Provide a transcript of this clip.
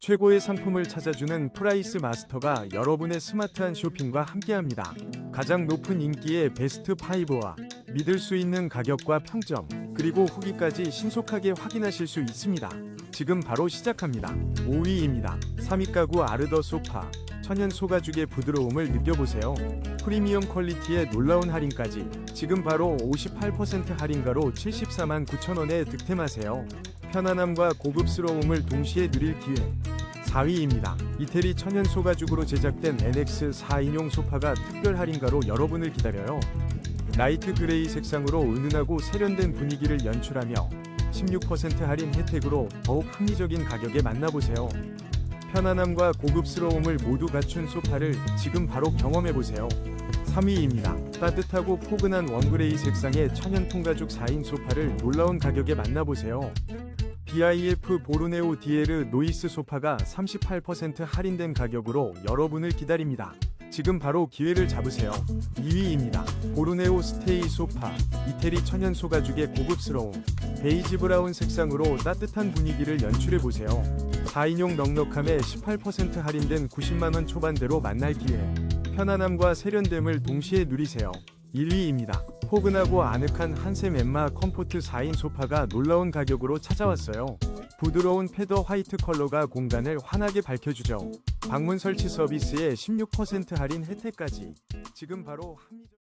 최고의 상품을 찾아주는 프라이스 마스터가 여러분의 스마트한 쇼핑과 함께합니다. 가장 높은 인기의 베스트 5와 믿을 수 있는 가격과 평점, 그리고 후기까지 신속하게 확인하실 수 있습니다. 지금 바로 시작합니다. 5위입니다. 3위 가구 아르더 소파. 천연 소가죽의 부드러움을 느껴보세요. 프리미엄 퀄리티의 놀라운 할인까지 지금 바로 58% 할인가로 74만 9천원에 득템하세요. 편안함과 고급스러움을 동시에 누릴 기회. 4위입니다. 이태리 천연 소가죽으로 제작된 NX 4인용 소파가 특별 할인가로 여러분을 기다려요. 라이트 그레이 색상으로 은은하고 세련된 분위기를 연출하며 16% 할인 혜택으로 더욱 합리적인 가격에 만나보세요. 편안함과 고급스러움을 모두 갖춘 소파를 지금 바로 경험해보세요. 3위입니다. 따뜻하고 포근한 원그레이 색상의 천연 통가죽 4인 소파를 놀라운 가격에 만나보세요. BIF 보르네오 디에르 노이스 소파가 38% 할인된 가격으로 여러분을 기다립니다. 지금 바로 기회를 잡으세요. 2위입니다. 보르네오 스테이 소파. 이태리 천연 소가죽의 고급스러움. 베이지 브라운 색상으로 따뜻한 분위기를 연출해보세요. 4인용 넉넉함에 18% 할인된 90만원 초반대로 만날 기회. 편안함과 세련됨을 동시에 누리세요. 1위입니다. 포근하고 아늑한 한샘 엠마 컴포트 4인 소파가 놀라운 가격으로 찾아왔어요. 부드러운 패더 화이트 컬러가 공간을 환하게 밝혀주죠. 방문 설치 서비스에 16% 할인 혜택까지. 지금 바로 합리적...